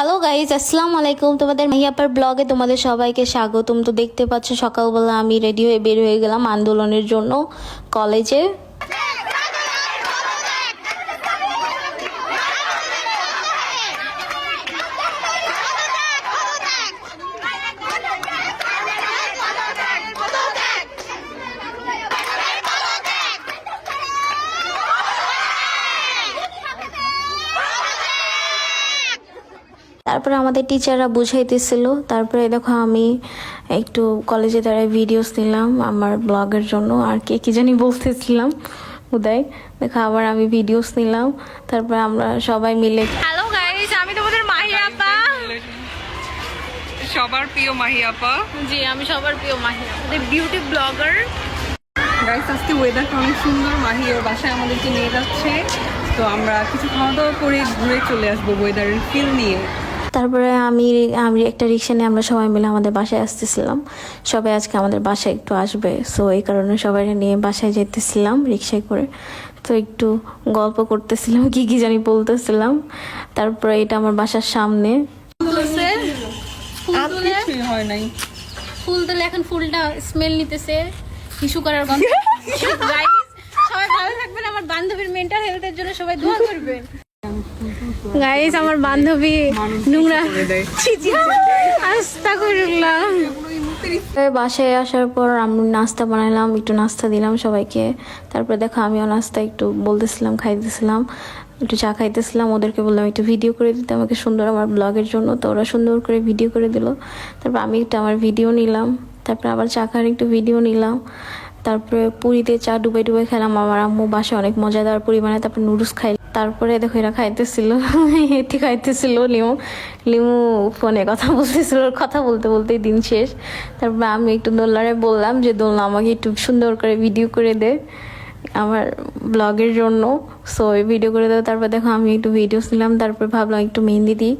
Hello guys আসসালামু আলাইকুম তোমাদের মাইয়াপার ব্লগে তোমাদের সবাইকে স্বাগতম। তো দেখতে পাচ্ছ, সকালবেলা আমি রেডি হয়ে বের হয়ে গেলাম আন্দোলনের জন্য কলেজে তারপরে আমাদের টিচাররা বুঝাইতেছিল। তারপরে দেখো আমি একটু কলেজে দাঁড়ায় ভিডিওস নিলাম আমার ব্লগের জন্য। আর কে কি জানি বলতেছিলাম উদয়। দেখো আবার আমি ভিডিওস নিলাম। তারপরে আমরা সবাই মিলে হ্যালো গাইস আমি তোমাদের মাহি আপা। সবার প্রিয় মাহি আপা। জি আমি সবার প্রিয় মাহি আপা। বিউটি ব্লগার গাইস আজকে ওয়েদারটা অনেক সুন্দর। মাহি ওর বাসায় আমাদেরকে নিয়ে যাচ্ছে। তো আমরা কিছু খাওয়া দাওয়া করে ঘুরে চলে আসব ওয়েদারের ফিল নিয়ে। তারপরে আমি আমি একটা রিক্সা নিয়ে আমরা সবাই মিলে আমাদের বাসায় আসতেছিলাম। সবাই আজকে আমাদের বাসায় একটু আসবে। সো এই কারণে সবাই নিয়ে বাসায় যেতেছিলাম রিক্সায় করে। তো একটু গল্প করতেছিলাম কি কি জানি বলতেছিলাম। তারপরে এটা আমার বাসার সামনে। হয় নাই। ফুল তুলে এখন ফুলটা স্মেল নিতেছে। টিস্যু করার গন্ধ। সবাই ভালো থাকবেন। আমার বান্ধবীর মেন্টাল হেলথের জন্য সবাই দোয়া করবেন। গাইস আমার বান্ধবী নোংরা আস্তা বাসায় আসার পর আমি নাস্তা বানালাম একটু নাস্তা দিলাম সবাইকে। তারপরে দেখো, আমিও নাস্তা একটু বলতেছিলাম, খাইতেছিলাম, একটু চা খাইতেছিলাম। ওদেরকে বললাম, একটু ভিডিও করে দিতে, আমাকে সুন্দর আমার ব্লগের জন্য। তো ওরা সুন্দর করে ভিডিও করে দিল। তারপর আমি একটু আমার ভিডিও নিলাম। তারপরে আবার চা খাওয়ার একটু ভিডিও নিলাম। তারপরে পুরীতে চা ডুবাই ডুবাই খেলাম। আমার আম্মু বাসায় অনেক মজাদার পরিমাণে তারপর নুডলস খাই তারপরে দেখো এরা খাইতেছিল, এটি খাইতেছিল লিমু। লিমু ফোনে কথা বলতেছিল কথা বলতে বলতেই দিন শেষ। তারপরে আমি একটু দোলনারে বললাম যে, দোলনা, আমাকে একটু সুন্দর করে ভিডিও করে দে আমার ব্লগের জন্য। সো ওই ভিডিও করে দেবো তারপর দেখো আমি একটু ভিডিওস নিলাম, তারপর ভাবলাম একটু মেহেন্দি দিই।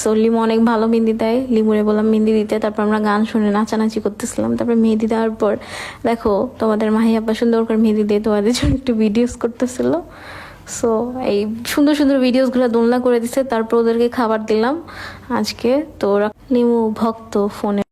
সো লিমু অনেক ভালো মেহেন্দি দেয়। লিমুরে বললাম, মেহেন্দি দিতে। তারপর আমরা গান শুনে নাচানাচি করতেছিলাম। তারপর মেহেন্দি দেওয়ার পর দেখো তোমাদের মাহি আপা সুন্দর করে মেহেন্দি দিয়ে তোমাদের জন্য একটু ভিডিওস করতেছিল। সো এই সুন্দর সুন্দর ভিডিওসগুলো দোলনা করে দিছে, তারপর ওদেরকে খাবার দিলাম। আজকে তো ওরা নিমু ভক্ত ফোনে।